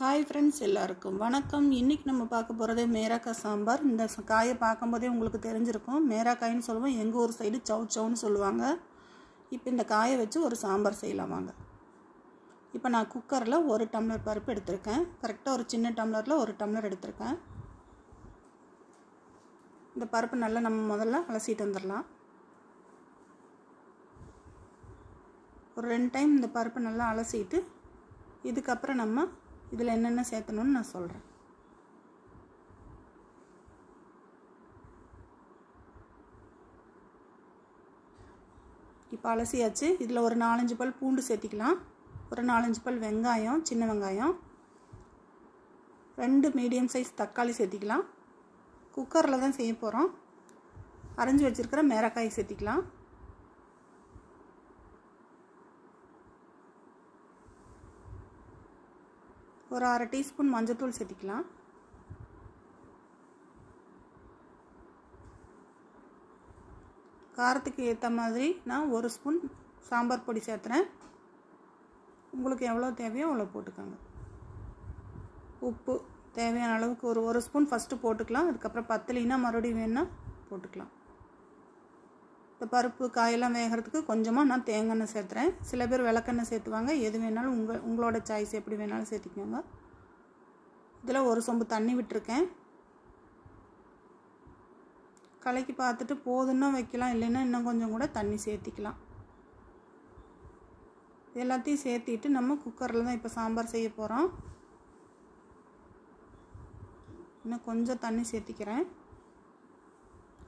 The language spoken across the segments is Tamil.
ஹாய் ஃப்ரெண்ட்ஸ் எல்லாருக்கும் வணக்கம். இன்றைக்கி நம்ம பார்க்க போகிறது மேராக்காய் சாம்பார். இந்த காயை பார்க்கும்போதே உங்களுக்கு தெரிஞ்சிருக்கும். மேராக்காயின்னு சொல்லுவோம். எங்கள் ஊர் சைடு சவு சவுன்னு சொல்லுவாங்க. இப்போ இந்த காயை வச்சு ஒரு சாம்பார் செய்யலாம் வாங்க. இப்போ நான் குக்கரில் ஒரு டம்ளர் பருப்பு எடுத்திருக்கேன். கரெக்டாக ஒரு சின்ன டம்ளரில் ஒரு டம்ளர் எடுத்திருக்கேன். இந்த பருப்பு நல்லா நம்ம முதல்ல அலசிட்டு வந்துடலாம். ஒரு ரெண்டு டைம் இந்த பருப்பு நல்லா அலசிட்டு இதுக்கப்புறம் நம்ம இதில் என்னென்ன சேர்த்தணும்னு நான் சொல்கிறேன் இப்போ அலசியாச்சு. இதில் ஒரு நாலஞ்சு பல் பூண்டு சேர்த்திக்கலாம். ஒரு நாலஞ்சு பல் வெங்காயம் சின்ன வெங்காயம். ரெண்டு மீடியம் சைஸ் தக்காளி சேர்த்திக்கலாம். குக்கரில் தான் செய்ய போகிறோம். அரைஞ்சி வச்சுருக்கிற மேரக்காய் சேர்த்திக்கலாம். ஒரு அரை டீஸ்பூன் மஞ்சத்தூள் சேர்த்திக்கலாம் காரத்துக்கு ஏற்ற மாதிரி நான் ஒரு ஸ்பூன் சாம்பார் பொடி சேர்த்துறேன். உங்களுக்கு எவ்வளோ தேவையோ அவ்வளோ போட்டுக்கோங்க. உப்பு தேவையான அளவுக்கு ஒரு ஒரு ஸ்பூன் ஃபஸ்ட்டு போட்டுக்கலாம். அதுக்கப்புறம் பத்தலினா மறுபடியும் வேணால் போட்டுக்கலாம். இந்த பருப்பு காயெல்லாம் வேகிறதுக்கு கொஞ்சமாக நான் தேங்காய் எண்ணெய் சேர்த்துறேன். சில பேர் விளக்கெண்ணெய் சேர்த்துவாங்க. எது வேணாலும் உங்கள் உங்களோட சாய்ஸ் எப்படி வேணாலும் சேர்த்துக்கோங்க. இதில் ஒரு சொம்பு தண்ணி விட்டுருக்கேன். கலக்கி பார்த்துட்டு போதுன்னா வைக்கலாம் இல்லைன்னா இன்னும் கொஞ்சம் கூட தண்ணி சேர்த்திக்கலாம். எல்லாத்தையும் சேர்த்திட்டு நம்ம குக்கரில் தான் இப்போ சாம்பார் செய்ய போகிறோம் இன்னும் கொஞ்சம் தண்ணி சேர்த்திக்கிறேன்.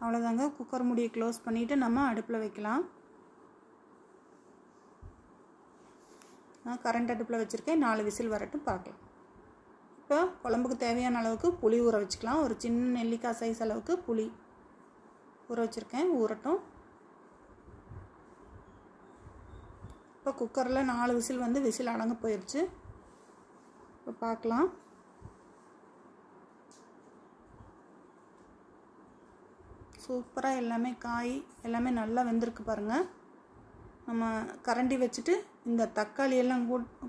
அவ்வளோதாங்க குக்கர் மூடியை க்ளோஸ் பண்ணிவிட்டு நம்ம அடுப்பில் வைக்கலாம். நான் கரண்ட் அடுப்பில் வச்சுருக்கேன். நாலு விசில் வரட்டும் பார்க்கலாம். இப்போ குழம்புக்கு தேவையான அளவுக்கு புளி ஊற வச்சுக்கலாம். ஒரு சின்ன நெல்லிக்காய் சைஸ் அளவுக்கு புளி ஊற வச்சுருக்கேன். ஊறட்டும். இப்போ குக்கரில் நாலு விசில் வந்து விசில் அடங்க போயிடுச்சு இப்போ பார்க்கலாம். சூப்பராக எல்லாமே காய் எல்லாமே நல்லா வெந்திருக்கு பாருங்கள் நம்ம கரண்டி வச்சுட்டு இந்த தக்காளி எல்லாம்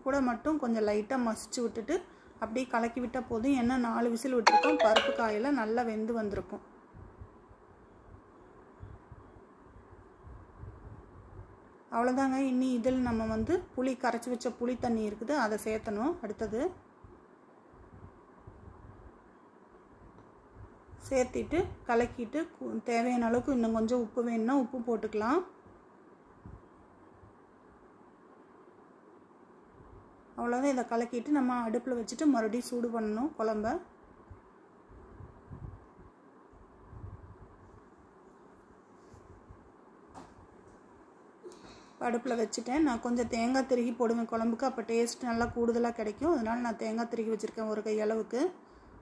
கூட மட்டும் கொஞ்சம் லைட்டாக மசிச்சு விட்டுட்டு அப்படியே கலக்கி விட்டால் போதும். ஏன்னா நாலு விசில் விட்டுருக்கோம். பருப்பு காயெல்லாம் நல்லா வெந்து வந்திருக்கும். அவ்வளோதாங்க இனி இதில் நம்ம வந்து புளி கரைச்சி வச்ச புளி தண்ணி இருக்குது. அதை சேர்த்தணும். அடுத்தது சேர்த்திட்டு கலக்கிட்டு தேவையான அளவுக்கு இன்னும் கொஞ்சம் உப்பு வேணும்னா உப்பு போட்டுக்கலாம். அவ்வளோதான் இதை கலக்கிட்டு நம்ம அடுப்பில் வச்சுட்டு மறுபடியும் சூடு பண்ணணும் குழம்ப. அடுப்பில் வச்சுட்டேன். நான் கொஞ்சம் தேங்காய் திருகி போடுவேன் குழம்புக்கு. அப்போ டேஸ்ட் நல்லா கூடுதலாக கிடைக்கும். அதனால் நான் தேங்காய் திருகி வச்சுருக்கேன் ஒரு கை அளவுக்கு.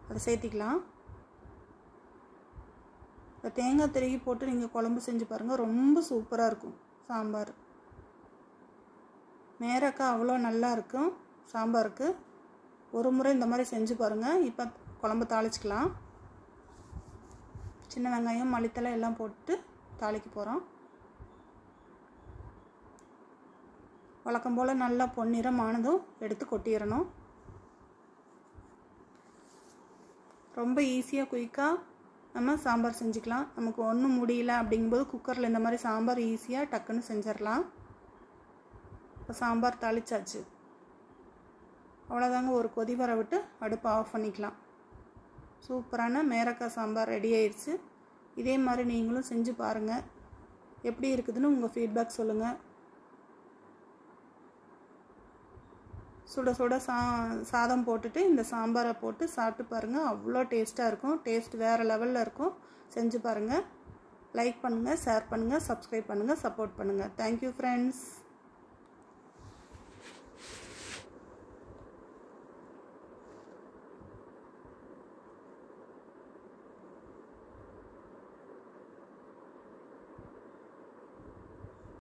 அதை சேர்த்திக்கலாம். இப்போ தேங்காய் திருகி போட்டு நீங்கள் குழம்பு செஞ்சு பாருங்கள் ரொம்ப சூப்பராக இருக்கும். சாம்பார். மேரக்காய் அவ்வளோ நல்லா இருக்கும் சாம்பாருக்கு. ஒரு முறை இந்த மாதிரி செஞ்சு பாருங்கள் இப்போ குழம்பு தாளிச்சிக்கலாம். சின்ன வெங்காயம் மல்லித்தலை எல்லாம் போட்டு தாளிக்க போகிறோம் வழக்கம் போல் நல்லா பொன்னிறம் ஆனதும் எடுத்து கொட்டிடணும். ரொம்ப ஈஸியாக குயிக்காக நம்ம சாம்பார் செஞ்சுக்கலாம். நமக்கு ஒன்றும் முடியல அப்படிங்கும்போது குக்கரில் இந்த மாதிரி சாம்பார் ஈஸியாக டக்குன்னு செஞ்சிடலாம். இப்போ சாம்பார் தாளிச்சாச்சு. அவ்வளோதாங்க ஒரு கொதி வர விட்டு அடுப்பை ஆஃப் பண்ணிக்கலாம். சூப்பரான மேரக்காய் சாம்பார் ரெடி ஆயிடுச்சு இதே மாதிரி நீங்களும் செஞ்சு பாருங்கள் எப்படி இருக்குதுன்னு உங்கள் ஃபீட்பேக் சொல்லுங்கள் சுட சுட சா சாதம் போட்டுட்டு இந்த சாம்பாரை போட்டு சாப்பிட்டு பாருங்கள் அவ்வளோ டேஸ்ட்டாக இருக்கும். டேஸ்ட் வேறு லெவலில் இருக்கும். செஞ்சு பாருங்கள் லைக் பண்ணுங்கள் ஷேர் பண்ணுங்கள் சப்ஸ்கிரைப் பண்ணுங்கள் சப்போர்ட் பண்ணுங்கள் தேங்க்யூ ஃப்ரெண்ட்ஸ்